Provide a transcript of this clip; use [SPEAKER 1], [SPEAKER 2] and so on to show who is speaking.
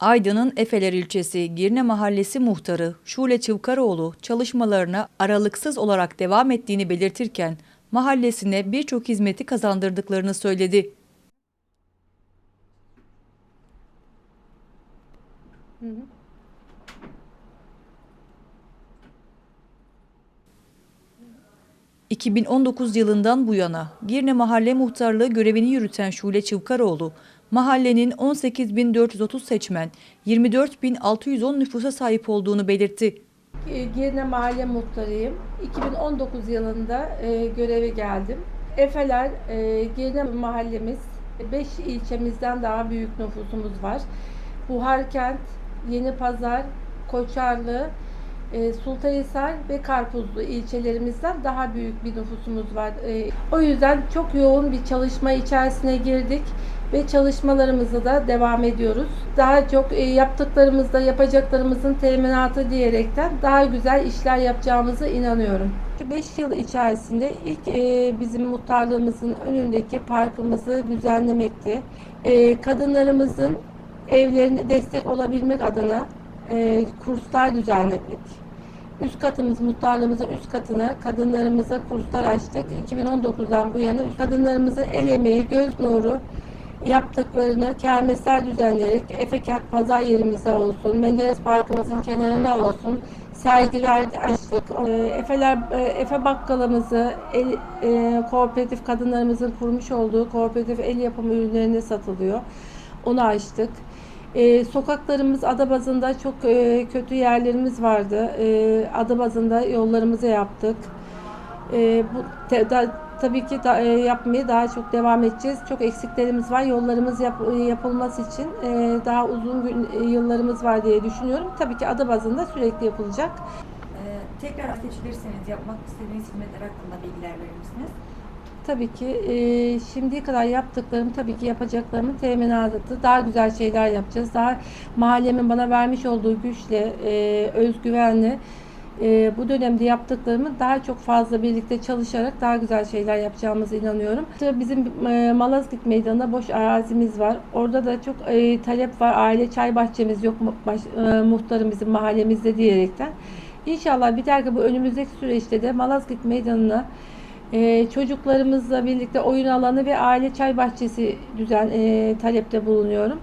[SPEAKER 1] Aydın'ın Efeler ilçesi Girne Mahallesi muhtarı Şule Çıvkaroğlu çalışmalarına aralıksız olarak devam ettiğini belirtirken mahallesine birçok hizmeti kazandırdıklarını söyledi. ...2019 yılından bu yana Girne Mahalle Muhtarlığı görevini yürüten Şule Çıvkaroğlu... ...mahallenin 18.430 seçmen, 24.610 nüfusa sahip olduğunu belirtti.
[SPEAKER 2] Girne Mahalle Muhtarıyım. 2019 yılında e, göreve geldim. Efeler, e, Girne mahallemiz 5 ilçemizden daha büyük nüfusumuz var. Buharkent, Yeni Pazar, Koçarlı, e, Sultanhisar ve Karpuzlu ilçelerimizden daha büyük bir nüfusumuz var. E, o yüzden çok yoğun bir çalışma içerisine girdik ve çalışmalarımıza da devam ediyoruz. Daha çok e, yaptıklarımızda yapacaklarımızın teminatı diyerekten daha güzel işler yapacağımıza inanıyorum. 5 yıl içerisinde ilk e, bizim muhtarlığımızın önündeki parkımızı düzenlemekti. Kadınlarımızın evlerine destek olabilmek adına e, kurslar düzenledik. Üst katımız, muhtarlığımızın üst katına kadınlarımıza kurslar açtık. 2019'dan bu yana kadınlarımızın el emeği, göz nuru yaptıklarını kermesler düzenleyerek Efekat pazar yerimizde olsun, Menderes Parkımızın kenarında olsun sergiler açtık. E, Efeler, e, Efe bakkalımızı el, e, kooperatif kadınlarımızın kurmuş olduğu kooperatif el yapımı ürünlerine satılıyor. Onu açtık. E, sokaklarımız ada bazında çok e, kötü yerlerimiz vardı. E, ada bazında yollarımızı yaptık. E, bu te, da, tabii ki da, e, yapmaya daha çok devam edeceğiz. Çok eksiklerimiz var. Yollarımız yap, yapılması için e, daha uzun gün, e, yıllarımız var diye düşünüyorum. Tabii ki ada bazında sürekli yapılacak.
[SPEAKER 3] Ee, tekrar seçilirseniz yapmak istediğiniz hizmetler hakkında bilgiler verir misiniz?
[SPEAKER 2] Tabii ki e, şimdiye kadar yaptıklarım tabii ki yapacaklarımın teminatı. Daha güzel şeyler yapacağız. Daha mahallemin bana vermiş olduğu güçle, e, özgüvenle e, bu dönemde yaptıklarımı daha çok fazla birlikte çalışarak daha güzel şeyler yapacağımıza inanıyorum. Bizim e, Malazgirt Meydanı'nda boş arazimiz var. Orada da çok e, talep var. Aile çay bahçemiz yok baş, e, muhtarım bizim mahallemizde diyerekten. İnşallah biter ki bu önümüzdeki süreçte de Malazgirt Meydanı'na ee, çocuklarımızla birlikte oyun alanı ve aile çay bahçesi düzen e, talepte bulunuyorum.